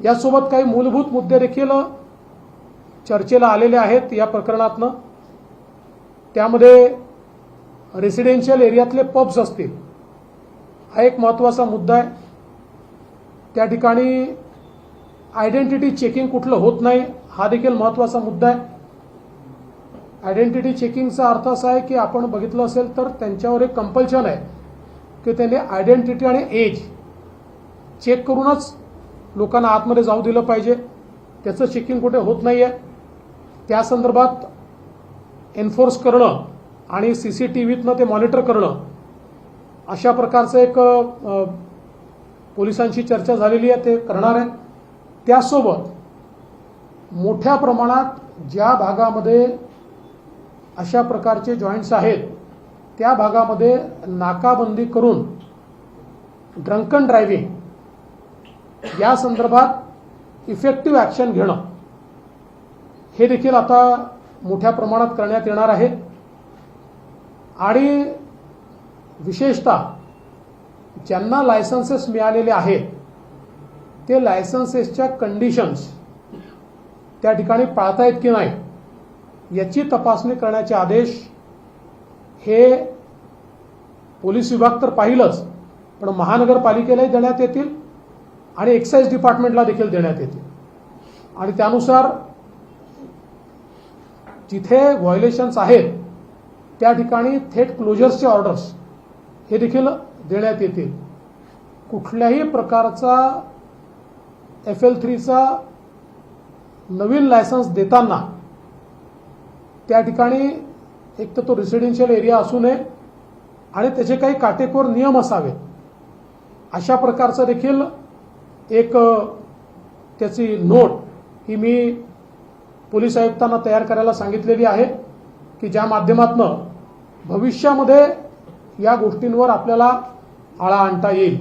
यासोबत काही मूलभूत मुद्दे देखील चर्चेला आलेले आहेत या प्रकरणातनं. त्यामध्ये रेसिडेन्शियल एरियातले पब्स असतील. हा एक महत्त्वाचा मुद्दा आहे. त्या ठिकाणी आयडेंटिटी चेकिंग कुठलं होत नाही हा देखील महत्त्वाचा मुद्दा आहे. आयडेंटिटी चेकिंगचा अर्थ असा आहे की आपण बघितलं असेल तर त्यांच्यावर एक कंपल्शन आहे की त्यांनी आयडेंटिटी आणि एज चेक करूनच लोकांना आतमध्ये जाऊ दिलं पाहिजे. त्याचं चेकिंग कुठे होत नाही आहे त्या संदर्भात एन्फोर्स करणं आणि सी सी टी व्हीतनं ते मॉनिटर करणं अशा प्रकारचं एक पोलिसांशी चर्चा झालेली आहे ते करणार आहे. त्यासोबत मोठ्या प्रमाणात ज्या भागामध्ये अशा प्रकारचे जॉईंट्स आहेत त्या भागामध्ये नाकाबंदी करून ड्रंकन ड्रायव्हिंग या संदर्भात इफेक्टिव्ह ॲक्शन घेणं. हे देखील आता मोठ्या प्रमाणात करण्यात येणार आहे. आणि विशेषतः ज्यांना लायसन्सेस मिळालेले आहेत ते लायसन्सेसच्या कंडिशन्स त्या ठिकाणी पाळतायत की नाही याची तपासणी करण्याचे आदेश हे पोलीस विभाग तर पाहिलंच पण महानगरपालिकेलाही देण्यात येतील. आणि एक्साईज डिपार्टमेंटला देखील देण्यात येते. आणि त्यानुसार जिथे व्हायोलेशन्स आहेत त्या ठिकाणी थेट क्लोजर्सचे ऑर्डर्स हे देखील देण्यात येतील. कुठल्याही प्रकारचा एफ एल थ्रीचा नवीन लायसन्स देताना त्या ठिकाणी एक तर तो रेसिडेन्शियल एरिया असू नये आणि त्याचे काही काटेकोर नियम असावेत. अशा प्रकारचं देखील एक त्याची नोट ही मी पोलीस आयुक्तांना तयार करायला सांगितलेली आहे की ज्या माध्यमातनं भविष्यामध्ये या गोष्टींवर आपल्याला आळा आणता येईल.